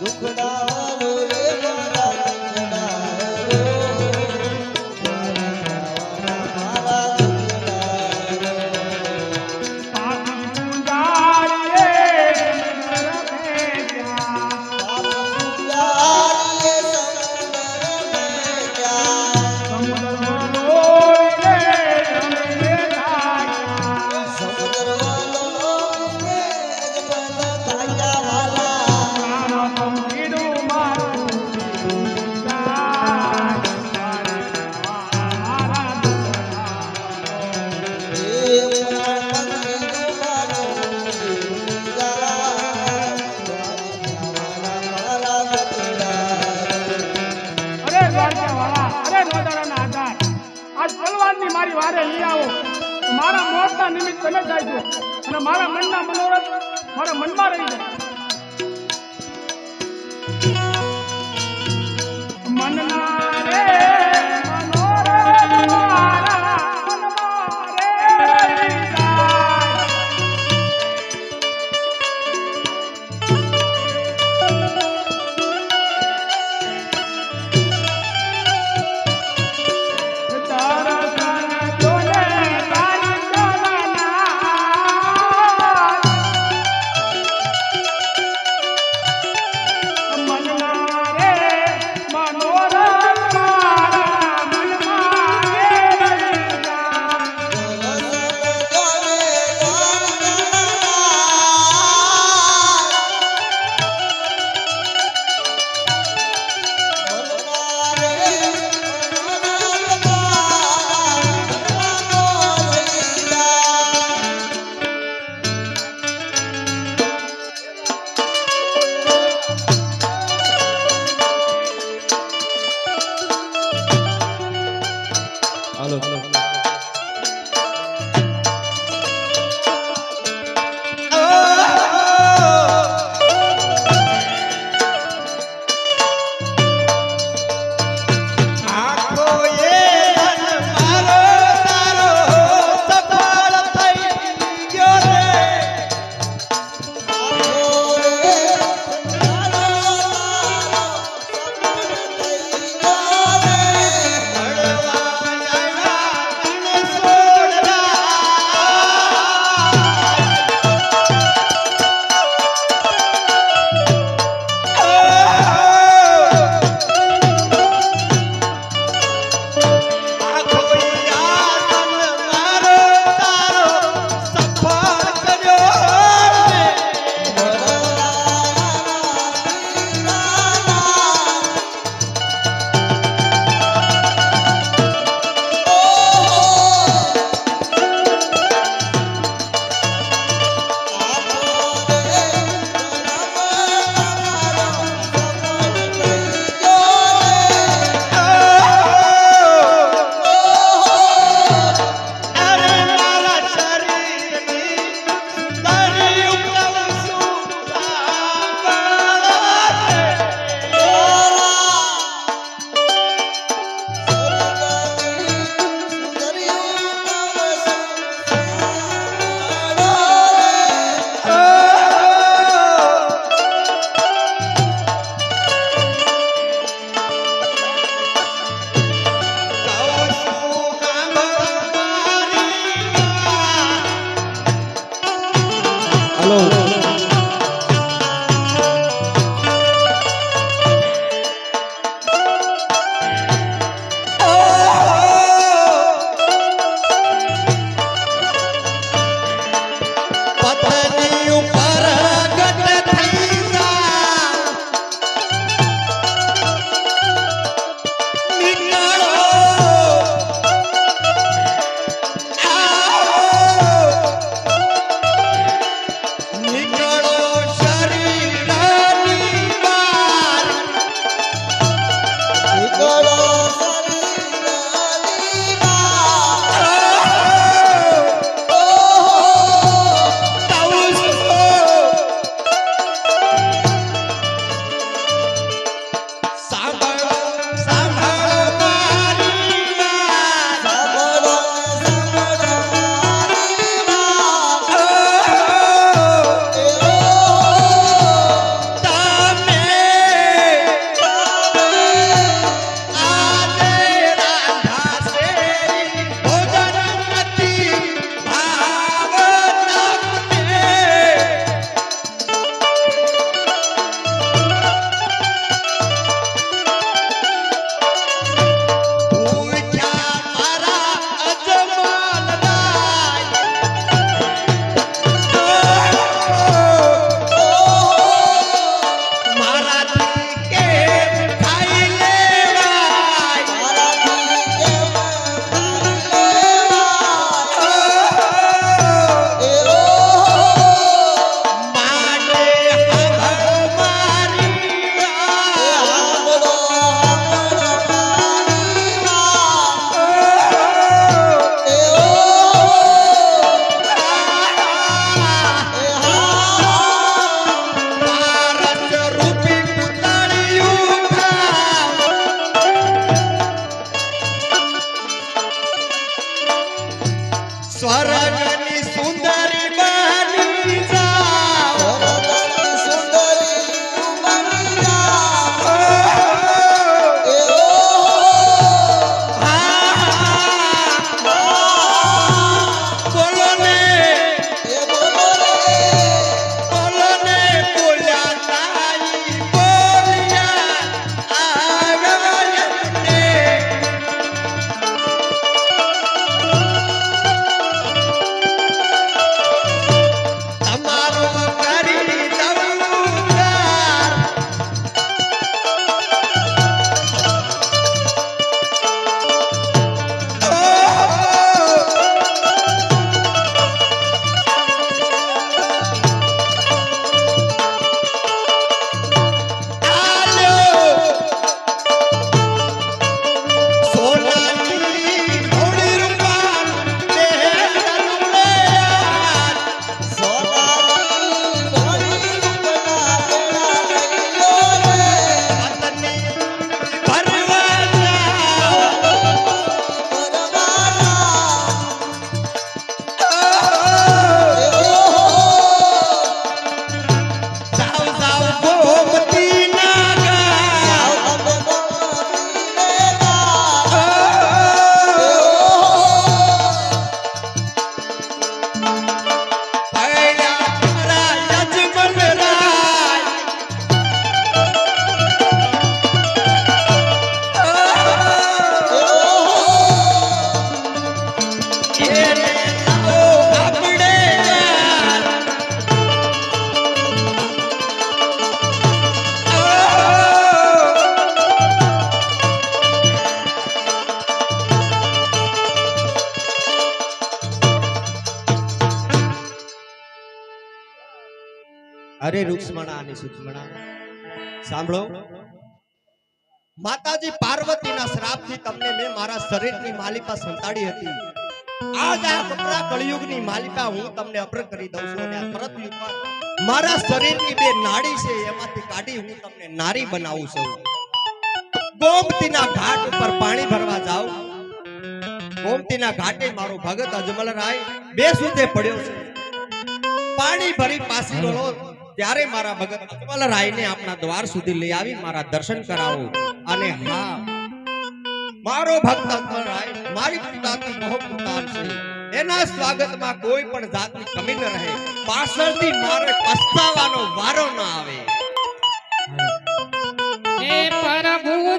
દુખડા મૂર્તિ મારી વારે લઈ આવો. મારા મોતના નિમિત્ત તમે જાજો અને મારા મનના મનોરથ મારા મનમાં રહી જાય. મનના malo. malo. ಸ್ವರಗ અરે રૂક્ષ્મણા અને સુક્ષ્મણા. સાંભળો. માતાજી પાર્વતીના શ્રાપથી તમને મેં મારા શરીરની માલિકા સંતાડી હતી. આજ આ કપરા કળિયુગની માલિકા હું તમને અપર કરી દઉં છું અને આ યુગમાં મારા શરીરની બે નાડી છે એમાંથી કાઢી હું તમને નારી બનાવું છું. ગોમતીના ઘાટ ઉપર પાણી ભરવા જાઉં ગોમતીના ઘાટે મારો ભગત અજમલરાય બે સુધે પડ્યો છે. પાણી ભરી પાસી વળો ત્યારે મારા ભગત અચવલ રાયને દ્વાર સુધી લઈ આવી, મારા દર્શન કરાવો. અને હા, મારો ભક્ત અચવલ મારી પ્રજાતિ બહુ પ્રદાન છે. એના સ્વાગતમાં કોઈ પણ જાતની કમી ન રહે. પાછળથી મારે પસ્તાવાનો વારો ન આવે. પ્રભુ